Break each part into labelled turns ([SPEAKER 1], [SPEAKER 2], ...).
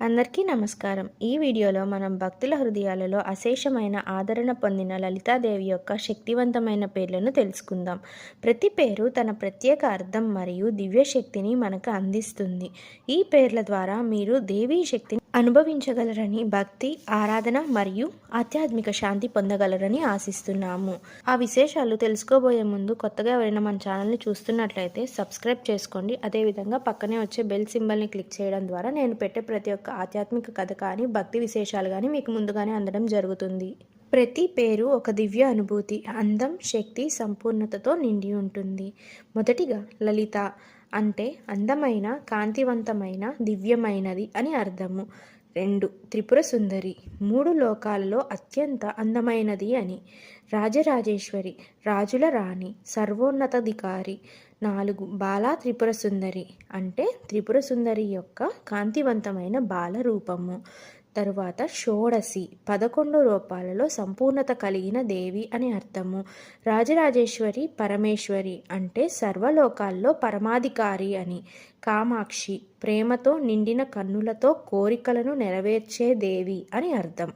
[SPEAKER 1] అందరికీ నమస్కారం. ఈ వీడియోలో మనం భక్తుల హృదయాలలో అశేషమైన ఆదరణ పొందిన లలితాదేవి యొక్క శక్తివంతమైన పేర్లను తెలుసుకుందాం. ప్రతి పేరు తన ప్రత్యేక అర్థం మరియు దివ్య శక్తిని మనకు అందిస్తుంది. ఈ పేర్ల ద్వారా మీరు దేవీ శక్తిని అనుభవించగలరని భక్తి ఆరాధన మరియు ఆధ్యాత్మిక శాంతి పొందగలరని ఆశిస్తున్నాము. ఆ విశేషాలు తెలుసుకోబోయే ముందు కొత్తగా ఎవరైనా మన ఛానల్ని చూస్తున్నట్లయితే సబ్స్క్రైబ్ చేసుకోండి. అదేవిధంగా పక్కనే వచ్చే బెల్ సింబల్ని క్లిక్ చేయడం ద్వారా నేను పెట్టే ప్రతి ఒక్క ఆధ్యాత్మిక కథ కానీ భక్తి విశేషాలు కానీ మీకు ముందుగానే అందడం జరుగుతుంది. ప్రతి పేరు ఒక దివ్య అనుభూతి అందం శక్తి సంపూర్ణతతో నిండి ఉంటుంది. మొదటిగా లలిత అంటే అందమైన కాంతివంతమైన దివ్యమైనది అని అర్థము. రెండు త్రిపుర సుందరి. మూడు లోకాలలో అత్యంత అందమైనది అని. రాజరాజేశ్వరి రాజుల రాణి సర్వోన్నతాధికారి. నాలుగు బాలా త్రిపుర సుందరి. అంటే త్రిపుర సుందరి యొక్క కాంతివంతమైన బాల రూపము. తరువాత షోడసి పదకొండు రూపాలలో సంపూర్ణత కలిగిన దేవి అని అర్థము. రాజరాజేశ్వరి పరమేశ్వరి అంటే సర్వలోకాల్లో పరమాధికారి అని. కామాక్షి ప్రేమతో నిండిన కన్నులతో కోరికలను నెరవేర్చే దేవి అని అర్థం.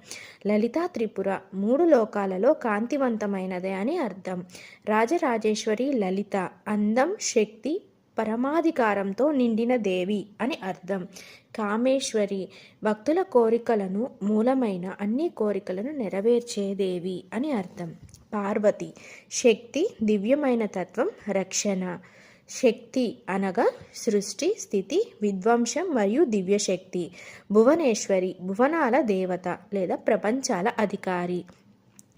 [SPEAKER 1] లలితా త్రిపుర మూడు లోకాలలో కాంతివంతమైనదే అని అర్థం. రాజరాజేశ్వరి లలిత అందం శక్తి పరమాధికారంతో నిండిన దేవి అని అర్థం. కామేశ్వరి భక్తుల కోరికలను మూలమైన అన్ని కోరికలను నెరవేర్చే దేవి అని అర్థం. పార్వతి శక్తి దివ్యమైన తత్వం రక్షణ. శక్తి అనగా సృష్టి స్థితి విధ్వంసం మరియు దివ్యశక్తి. భువనేశ్వరి భువనాల దేవత లేదా ప్రపంచాల అధికారి.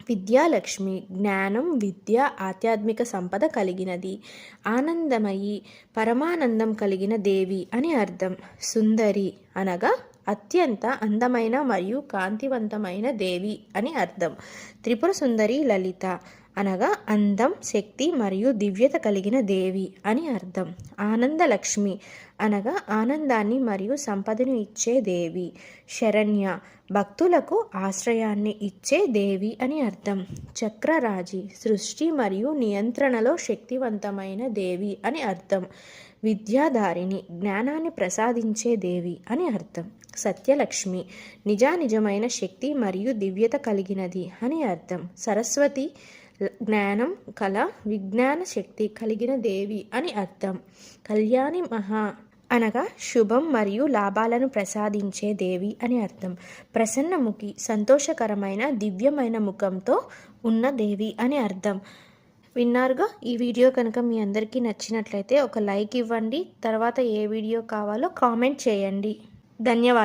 [SPEAKER 1] విద్యాలక్ష్మి జ్ఞానం విద్య ఆధ్యాత్మిక సంపద కలిగినది. ఆనందమయి పరమానందం కలిగిన దేవి అని అర్థం. సుందరి అనగా అత్యంత అందమైన మరియు కాంతివంతమైన దేవి అని అర్థం. త్రిపుర సుందరి లలిత. అనగా అందం శక్తి మరియు దివ్యత కలిగిన దేవి అని అర్థం. ఆనందలక్ష్మి అనగా ఆనందాన్ని మరియు సంపదను ఇచ్చే దేవి. శరణ్య భక్తులకు ఆశ్రయాన్ని ఇచ్చే దేవి అని అర్థం. చక్రరాజి సృష్టి మరియు నియంత్రణలో శక్తివంతమైన దేవి అని అర్థం. విద్యాధారిణి జ్ఞానాన్ని ప్రసాదించే దేవి అని అర్థం. సత్యలక్ష్మి నిజానిజమైన శక్తి మరియు దివ్యత కలిగినది అని అర్థం. సరస్వతి జ్ఞానం కళ విజ్ఞాన శక్తి కలిగిన దేవి అని అర్థం. కళ్యాణి మహా అనగా శుభం మరియు లాభాలను ప్రసాదించే దేవి అని అర్థం. ప్రసన్నముఖి సంతోషకరమైన దివ్యమైన ముఖంతో ఉన్న దేవి అని అర్థం. విన్నారుగా? ఈ వీడియో కనుక మీ అందరికీ నచ్చినట్లయితే ఒక లైక్ ఇవ్వండి. తర్వాత ఏ వీడియో కావాలో కామెంట్ చేయండి. ధన్యవాదాలు.